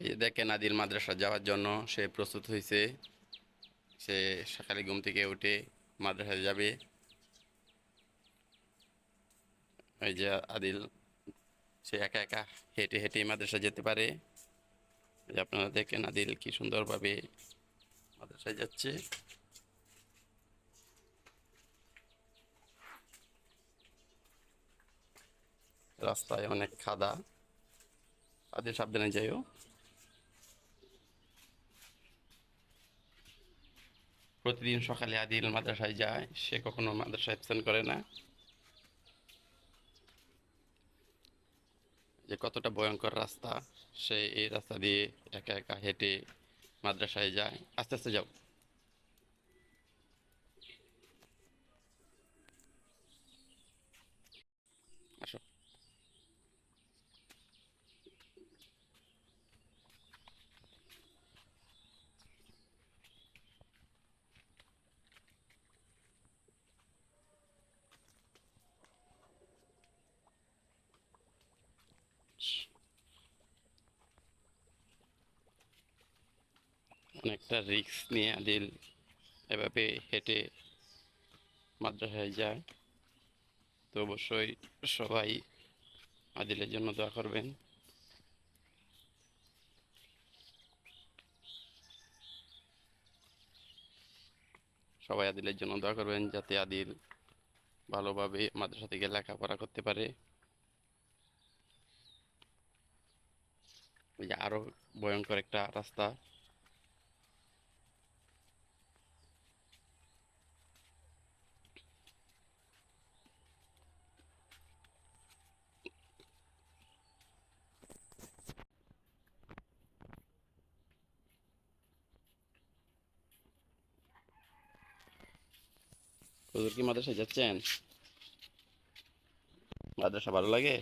যে দেখেন মাদ্রাসা যাওয়ার জন্য সে প্রস্তুত হয়েছে সে সকালে ঘুম থেকে উঠে মাদ্রাসায় যাবে। ওই যে আদিল, সে একা একা হেঁটে হেঁটে মাদ্রাসা যেতে পারে। আপনারা দেখেন আদিল কি সুন্দরভাবে মাদ্রাসায় যাচ্ছে। রাস্তায় অনেক খাদা। আদিল সাবধানে যাইও। প্রতিদিন সকালে আদিল মাদ্রাসায় যায়, সে কখনো মাদ্রাসায় স্থান করে না। যে কতটা ভয়ঙ্কর রাস্তা, সে এই রাস্তা দিয়ে একা একা হেঁটে মাদ্রাসায় যায়। আস্তে আস্তে যাও। অনেকটা রিস্ক নিয়ে আদিল এভাবে হেঁটে মাদ্রাসায় যায়। তো অবশ্যই সবাই আদিলের জন্য দোয়া করবেন। সবাই আদিলের জন্য দোয়া করবেন যাতে আদিল ভালোভাবে মাদ্রাসা থেকে লেখাপড়া করতে পারে। আরও ভয়ঙ্কর একটা রাস্তা। হুজুর কি মাদ্রাসা যাচ্ছেন? মাদ্রাসা ভালো লাগে?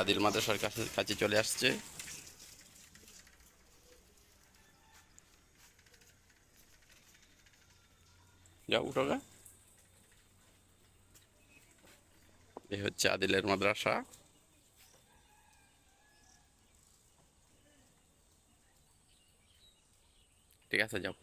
আদিল মাদ্রাসার কাছে কাছে চলে আসছে। যাও, উঠো গা। এই হচ্ছে আদিলের মাদ্রাসা। ঠিক আছে, যাও।